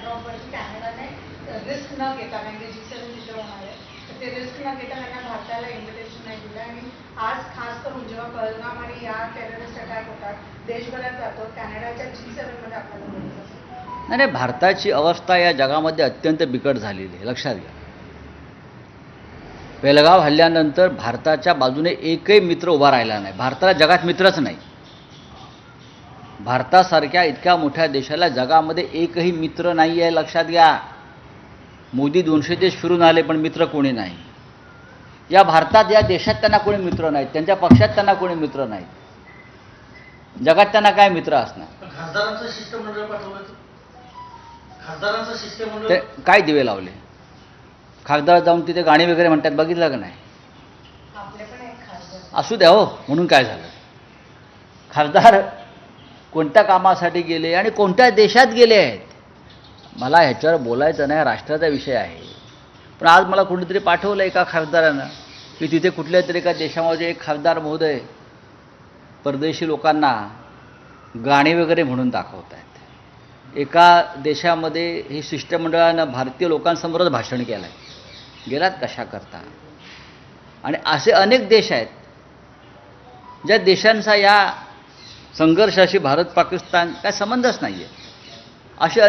बॅकड्रॉपवरती कॅनडाने risk न घेता कारण की जी सेवन होणार आहे तर ते रिस्क न घेता त्यांना भारताला इन्व्हिटेशन नाही दिलं. आणि आज खास करून जेव्हा पहलगाम आणि या टेररिस्ट अटॅक होतात देशभरात जातो कॅनडाच्या जी सेवनमध्ये आपल्याला बोलत नाही नाही भारताची अवस्था या जगामध्ये अत्यंत बिकट झालेली आहे लक्षात घ्या. बेलगाव हल्ल्यानंतर भारताच्या बाजूने एकही मित्र उभा राहिला नाही. भारताला जगात मित्रच नाही. भारतासारख्या इतक्या मोठ्या देशाला जगामध्ये एकही मित्र नाही आहे लक्षात घ्या. मोदी दोनशे देश फिरून आले पण मित्र कोणी नाही. या भारतात या देशात त्यांना कोणी मित्र नाहीत. त्यांच्या पक्षात त्यांना कोणी मित्र नाहीत. जगात त्यांना काय मित्र असणार? ते काय दिवे लावले? खासदार जाऊन तिथे गाणी वगैरे म्हणतात बघितलं का नाही? आपले पण एक खासदार असू द्या हो म्हणून काय झालं? खासदार कोणत्या कामासाठी गेले आणि कोणत्या देशात गेले आहेत? मला ह्याच्यावर बोलायचं नाही राष्ट्राचा विषय आहे. पण आज मला कुठेतरी पाठवलं एका खासदारानं की तिथे कुठल्या तरी एका देशामध्ये एक खासदार महोदय परदेशी लोकांना गाणी वगैरे म्हणून दाखवत आहेत एका देशामध्ये हे शिष्टमंडळानं भारतीय लोकांसमोरच भाषण केलं आहे गेलात कशा करता? आणि असे अनेक देश आहेत ज्या देशांचा या संघर्षाशी भारत पाकिस्तान काय संबंधच नाही आहे असे